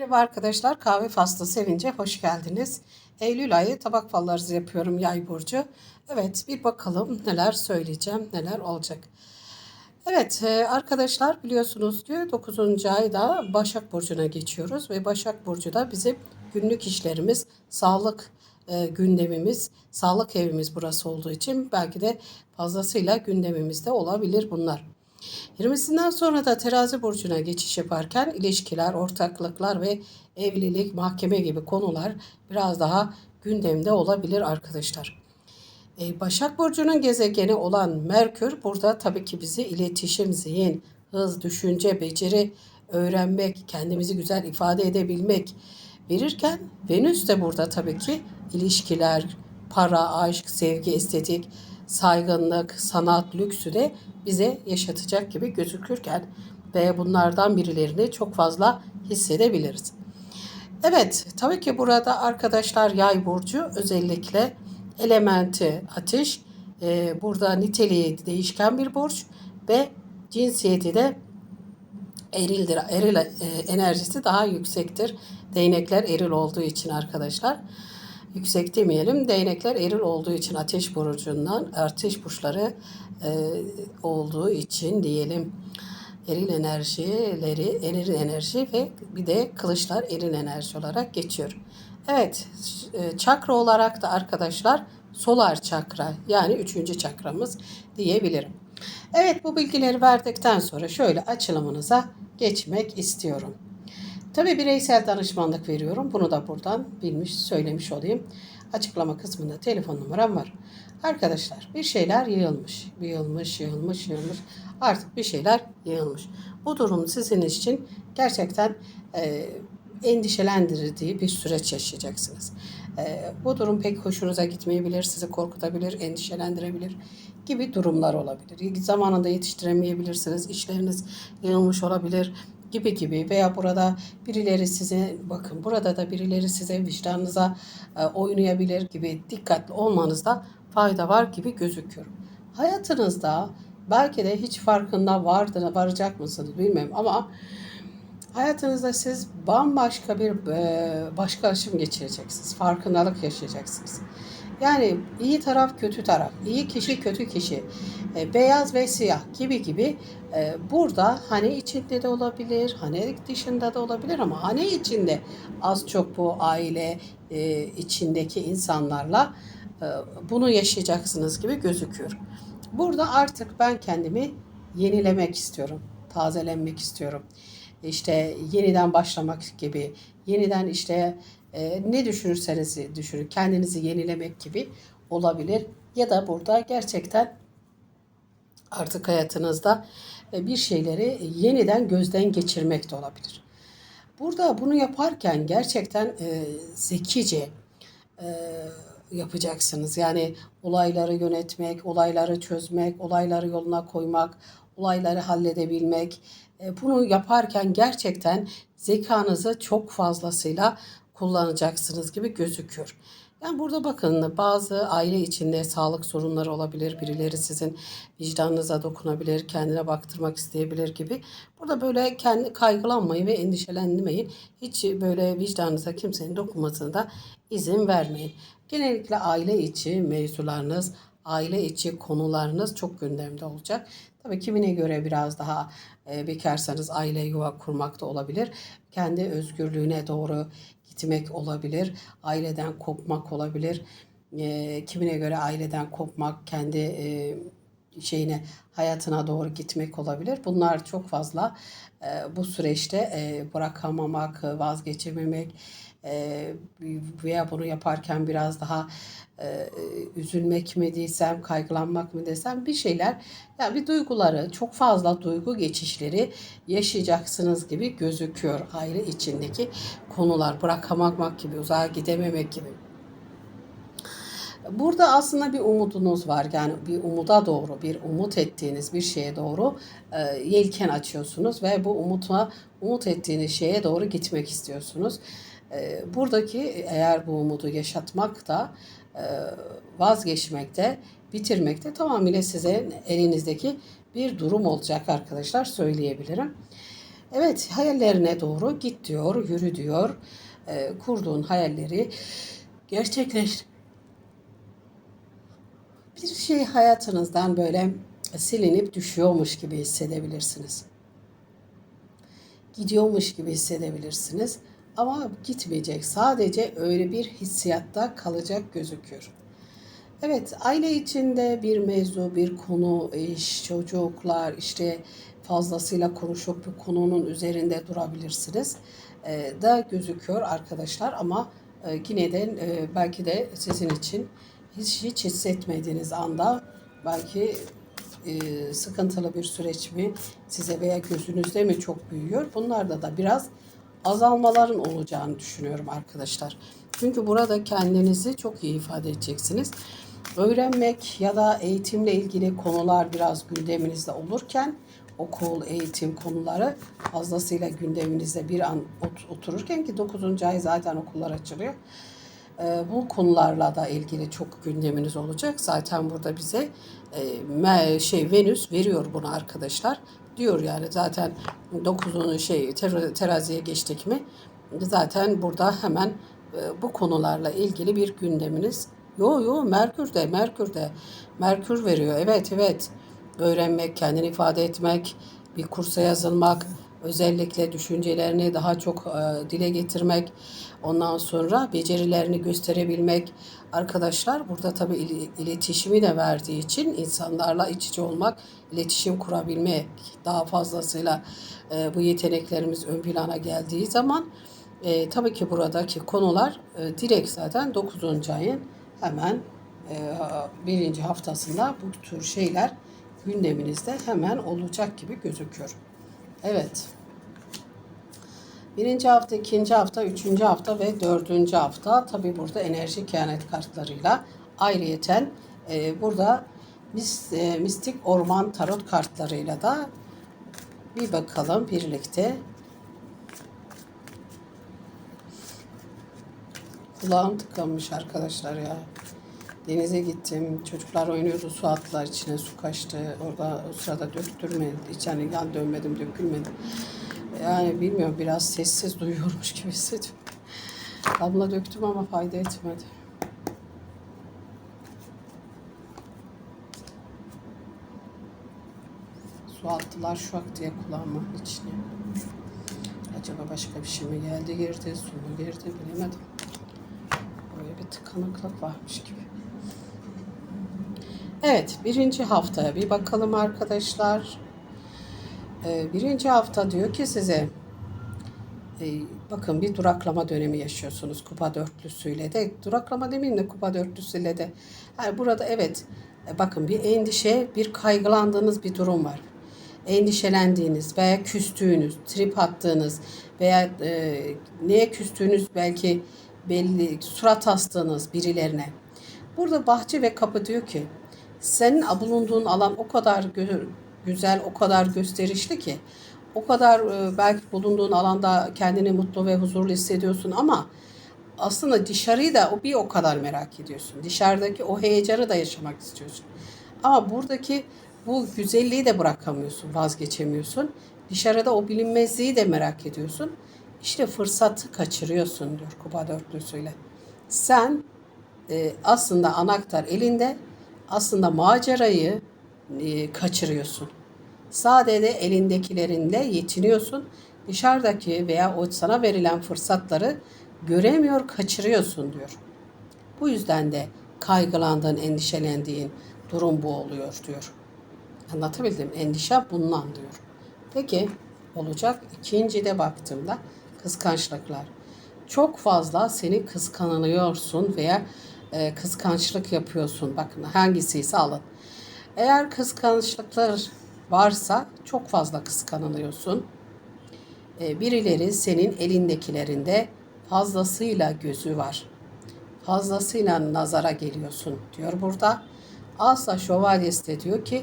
Merhaba arkadaşlar, kahve faslı sevince hoş geldiniz. Eylül ayı tabak falları yapıyorum yay burcu. Evet, bir bakalım neler söyleyeceğim, neler olacak. Evet e, arkadaşlar biliyorsunuz ki 9. ayda Başak Burcu'na geçiyoruz ve Başak Burcu da bizim günlük işlerimiz, sağlık e, gündemimiz, sağlık evimiz burası olduğu için belki de fazlasıyla gündemimizde olabilir bunlar. 20'sinden sonra da terazi burcuna geçiş yaparken ilişkiler, ortaklıklar ve evlilik, mahkeme gibi konular biraz daha gündemde olabilir arkadaşlar. Ee, Başak Burcu'nun gezegeni olan Merkür burada tabii ki bizi iletişim, zihin, hız, düşünce, beceri, öğrenmek, kendimizi güzel ifade edebilmek verirken Venüs de burada tabii ki ilişkiler, para, aşk, sevgi, estetik, saygınlık, sanat, lüksü de bize yaşatacak gibi gözükürken ve bunlardan birilerini çok fazla hissedebiliriz. Evet, tabii ki burada arkadaşlar yay burcu özellikle elementi ateş, e, burada niteliği değişken bir burç ve cinsiyeti de erildir. Eril e, enerjisi daha yüksektir. Değnekler eril olduğu için arkadaşlar. Yüksek demeyelim. Değnekler eril olduğu için ateş burcundan ateş burçları e, olduğu için diyelim eril enerjileri, eril enerji ve bir de kılıçlar eril enerji olarak geçiyor. Evet, e, çakra olarak da arkadaşlar solar çakra yani üçüncü çakramız diyebilirim. Evet bu bilgileri verdikten sonra şöyle açılımınıza geçmek istiyorum. Tabii bireysel danışmanlık veriyorum. Bunu da buradan bilmiş, söylemiş olayım. Açıklama kısmında telefon numaram var. Arkadaşlar bir şeyler yığılmış, yığılmış, yığılmış, yığılmış. Artık bir şeyler yığılmış. Bu durum sizin için gerçekten e, endişelendirdiği bir süreç yaşayacaksınız. E, bu durum pek hoşunuza gitmeyebilir, sizi korkutabilir, endişelendirebilir gibi durumlar olabilir. Zamanında yetiştiremeyebilirsiniz, işleriniz yığılmış olabilir gibi gibi veya burada birileri size bakın burada da birileri size vicdanınıza e, oynayabilir gibi dikkatli olmanızda fayda var gibi gözüküyor. Hayatınızda belki de hiç farkında vardır, varacak mısınız bilmiyorum ama hayatınızda siz bambaşka bir e, başka aşım geçireceksiniz. Farkındalık yaşayacaksınız. Yani iyi taraf kötü taraf, iyi kişi kötü kişi, e, beyaz ve siyah gibi gibi e, burada hani içinde de olabilir, hani dışında da olabilir ama hani içinde az çok bu aile e, içindeki insanlarla e, bunu yaşayacaksınız gibi gözüküyor. Burada artık ben kendimi yenilemek istiyorum, tazelenmek istiyorum. İşte yeniden başlamak gibi, yeniden işte e, ne düşünürseniz düşünün, kendinizi yenilemek gibi olabilir. Ya da burada gerçekten artık hayatınızda e, bir şeyleri yeniden gözden geçirmek de olabilir. Burada bunu yaparken gerçekten e, zekice e, yapacaksınız. Yani olayları yönetmek, olayları çözmek, olayları yoluna koymak, olayları halledebilmek. E, bunu yaparken gerçekten zekanızı çok fazlasıyla kullanacaksınız gibi gözüküyor. Yani burada bakın bazı aile içinde sağlık sorunları olabilir. Birileri sizin vicdanınıza dokunabilir, kendine baktırmak isteyebilir gibi. Burada böyle kendi kaygılanmayın ve endişelenmeyin. Hiç böyle vicdanınıza kimsenin dokunmasına da izin vermeyin. Genellikle aile içi mevzularınız, aile içi konularınız çok gündemde olacak. Tabii kimine göre biraz daha e, bekarsanız aile yuva kurmak da olabilir. Kendi özgürlüğüne doğru gitmek olabilir. Aileden kopmak olabilir. E, kimine göre aileden kopmak, kendi e, şeyine hayatına doğru gitmek olabilir. Bunlar çok fazla e, bu süreçte e, bırakamamak, vazgeçememek e, veya bunu yaparken biraz daha e, üzülmek mi desem, kaygılanmak mı desem bir şeyler yani bir duyguları çok fazla duygu geçişleri yaşayacaksınız gibi gözüküyor aile içindeki konular bırakamamak gibi uzağa gidememek gibi. Burada aslında bir umudunuz var. Yani bir umuda doğru, bir umut ettiğiniz bir şeye doğru e, yelken açıyorsunuz ve bu umutla umut ettiğiniz şeye doğru gitmek istiyorsunuz. E, buradaki eğer bu umudu yaşatmak da e, vazgeçmekte, bitirmekte tamamıyla size elinizdeki bir durum olacak arkadaşlar söyleyebilirim. Evet hayallerine doğru git diyor, yürü diyor. Ee, kurduğun hayalleri gerçekleş. Bir şey hayatınızdan böyle silinip düşüyormuş gibi hissedebilirsiniz. Gidiyormuş gibi hissedebilirsiniz. Ama gitmeyecek. Sadece öyle bir hissiyatta kalacak gözüküyor. Evet, aile içinde bir mevzu, bir konu, iş, çocuklar, işte fazlasıyla konuşup bir konunun üzerinde durabilirsiniz. Ee, da gözüküyor arkadaşlar ama e, yine de e, belki de sizin için hiç hiç hissetmediğiniz anda belki e, sıkıntılı bir süreç mi size veya gözünüzde mi çok büyüyor? Bunlarda da biraz azalmaların olacağını düşünüyorum arkadaşlar. Çünkü burada kendinizi çok iyi ifade edeceksiniz. Öğrenmek ya da eğitimle ilgili konular biraz gündeminizde olurken okul, eğitim konuları fazlasıyla gündeminizde bir an otururken ki 9. ay zaten okullar açılıyor. Ee, bu konularla da ilgili çok gündeminiz olacak. Zaten burada bize e, şey Venüs veriyor bunu arkadaşlar. Diyor yani zaten 9. şey ter, teraziye geçtik mi zaten burada hemen e, bu konularla ilgili bir gündeminiz. Yo yo Merkür de Merkür de Merkür veriyor. Evet evet. Öğrenmek, kendini ifade etmek, bir kursa yazılmak, özellikle düşüncelerini daha çok e, dile getirmek, ondan sonra becerilerini gösterebilmek. Arkadaşlar burada tabii il, iletişimi de verdiği için insanlarla iç içe olmak, iletişim kurabilmek daha fazlasıyla e, bu yeteneklerimiz ön plana geldiği zaman e, tabii ki buradaki konular direkt zaten 9. ayın hemen birinci haftasında bu tür şeyler gündeminizde hemen olacak gibi gözüküyor. Evet. Birinci hafta, ikinci hafta, üçüncü hafta ve dördüncü hafta tabi burada enerji kehanet kartlarıyla ayrıyeten e, burada mis, e, mistik orman tarot kartlarıyla da bir bakalım birlikte. Kulağım tıkanmış arkadaşlar ya. Denize gittim. Çocuklar oynuyordu. Su attılar içine. Su kaçtı. Orada o sırada döktürmedi. İçine yan dönmedim, dökülmedi. Yani bilmiyorum biraz sessiz duyuyormuş gibi hissediyorum. Damla döktüm ama fayda etmedi. Su attılar şuak diye kulağımın içine. Acaba başka bir şey mi geldi girdi, su mu girdi bilemedim. Böyle bir tıkanıklık varmış gibi. Evet, birinci haftaya bir bakalım arkadaşlar. Ee, birinci hafta diyor ki size, e, bakın bir duraklama dönemi yaşıyorsunuz kupa dörtlüsüyle de. Duraklama demeyeyim de kupa dörtlüsüyle de. Yani burada evet, e, bakın bir endişe, bir kaygılandığınız bir durum var. Endişelendiğiniz veya küstüğünüz, trip attığınız veya e, neye küstüğünüz belki belli, surat astığınız birilerine. Burada bahçe ve kapı diyor ki, senin bulunduğun alan o kadar gö- güzel, o kadar gösterişli ki o kadar e, belki bulunduğun alanda kendini mutlu ve huzurlu hissediyorsun ama aslında dışarıyı da o bir o kadar merak ediyorsun. Dışarıdaki o heyecanı da yaşamak istiyorsun. Ama buradaki bu güzelliği de bırakamıyorsun, vazgeçemiyorsun. Dışarıda o bilinmezliği de merak ediyorsun. İşte fırsatı kaçırıyorsun diyor Kuba dörtlüsüyle. Sen e, aslında anahtar elinde aslında macerayı e, kaçırıyorsun. Sadece elindekilerinle yetiniyorsun. Dışarıdaki veya o sana verilen fırsatları göremiyor, kaçırıyorsun diyor. Bu yüzden de kaygılandığın, endişelendiğin durum bu oluyor diyor. Anlatabildim. Endişe bundan diyor. Peki olacak. İkinci de baktığımda kıskançlıklar. Çok fazla seni kıskanılıyorsun veya e, kıskançlık yapıyorsun. Bakın hangisiyse alın. Eğer kıskançlıklar varsa çok fazla kıskanılıyorsun. E, birileri senin elindekilerinde fazlasıyla gözü var. Fazlasıyla nazara geliyorsun diyor burada. Asla Şövalyesi de diyor ki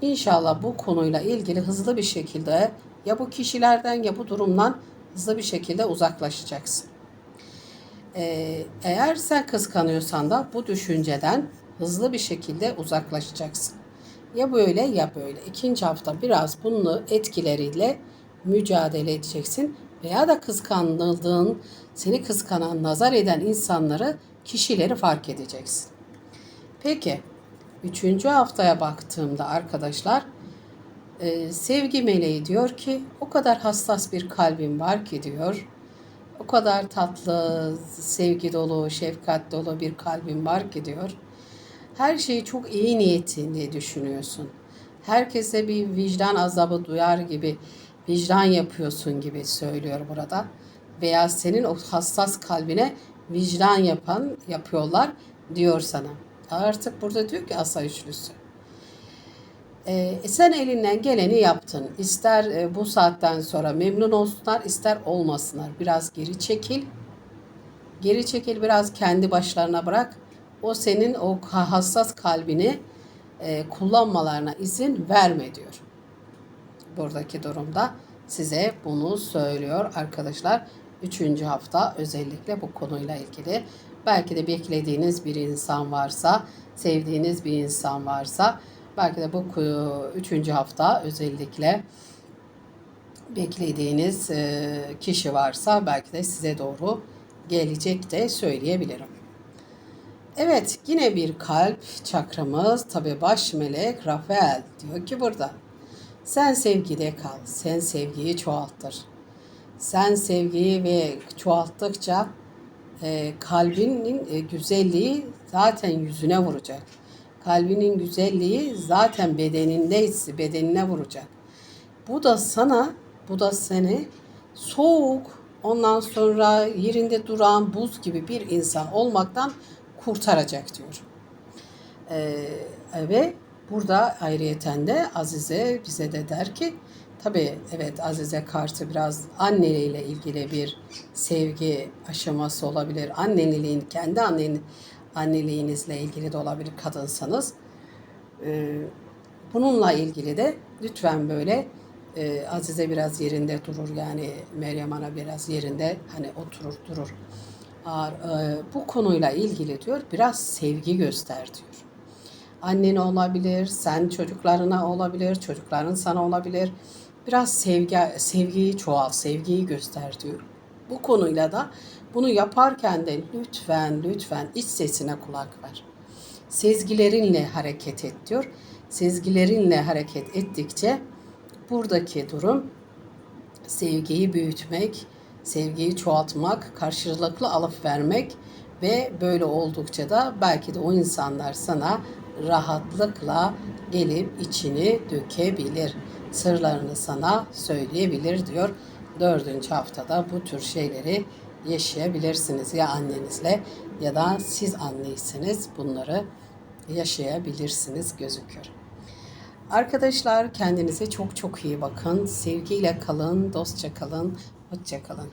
inşallah bu konuyla ilgili hızlı bir şekilde ya bu kişilerden ya bu durumdan hızlı bir şekilde uzaklaşacaksın. Ee, eğer sen kıskanıyorsan da bu düşünceden hızlı bir şekilde uzaklaşacaksın. Ya böyle ya böyle. İkinci hafta biraz bunun etkileriyle mücadele edeceksin veya da kıskandığın, seni kıskanan, nazar eden insanları, kişileri fark edeceksin. Peki, üçüncü haftaya baktığımda arkadaşlar, e, sevgi meleği diyor ki o kadar hassas bir kalbim var ki diyor. O kadar tatlı, sevgi dolu, şefkat dolu bir kalbim var ki diyor. Her şeyi çok iyi niyetinde düşünüyorsun. Herkese bir vicdan azabı duyar gibi, vicdan yapıyorsun gibi söylüyor burada. Veya senin o hassas kalbine vicdan yapan yapıyorlar diyor sana. Artık burada diyor ki asa üçlüsü. Ee, sen elinden geleni yaptın. İster e, bu saatten sonra memnun olsunlar, ister olmasınlar. Biraz geri çekil. Geri çekil, biraz kendi başlarına bırak. O senin o hassas kalbini e, kullanmalarına izin verme diyor. Buradaki durumda size bunu söylüyor arkadaşlar. Üçüncü hafta özellikle bu konuyla ilgili. Belki de beklediğiniz bir insan varsa, sevdiğiniz bir insan varsa Belki de bu üçüncü hafta özellikle beklediğiniz e, kişi varsa belki de size doğru gelecek de söyleyebilirim. Evet yine bir kalp çakramız tabi baş melek Rafael diyor ki burada. Sen sevgide kal, sen sevgiyi çoğalttır. Sen sevgiyi ve çoğalttıkça e, kalbinin e, güzelliği zaten yüzüne vuracak Kalbinin güzelliği zaten bedenindeyse bedenine vuracak. Bu da sana, bu da seni soğuk, ondan sonra yerinde duran buz gibi bir insan olmaktan kurtaracak diyor. Ee, ve burada ayrıyeten de Azize bize de der ki tabi evet Azize kartı biraz anneliğiyle ilgili bir sevgi aşaması olabilir. Anneliğin kendi annenin anneliğinizle ilgili de olabilir kadınsanız. Ee, bununla ilgili de lütfen böyle e, Azize biraz yerinde durur yani Meryem Ana biraz yerinde hani oturur durur. E, bu konuyla ilgili diyor biraz sevgi göster diyor. Annen olabilir, sen çocuklarına olabilir, çocukların sana olabilir. Biraz sevgi, sevgiyi çoğal, sevgiyi göster diyor. Bu konuyla da bunu yaparken de lütfen lütfen iç sesine kulak ver. Sezgilerinle hareket et diyor. Sezgilerinle hareket ettikçe buradaki durum sevgiyi büyütmek, sevgiyi çoğaltmak, karşılıklı alıp vermek ve böyle oldukça da belki de o insanlar sana rahatlıkla gelip içini dökebilir. Sırlarını sana söyleyebilir diyor. Dördüncü haftada bu tür şeyleri yaşayabilirsiniz ya annenizle ya da siz anneyseniz bunları yaşayabilirsiniz gözüküyor. Arkadaşlar kendinize çok çok iyi bakın. Sevgiyle kalın, dostça kalın, hoşça kalın.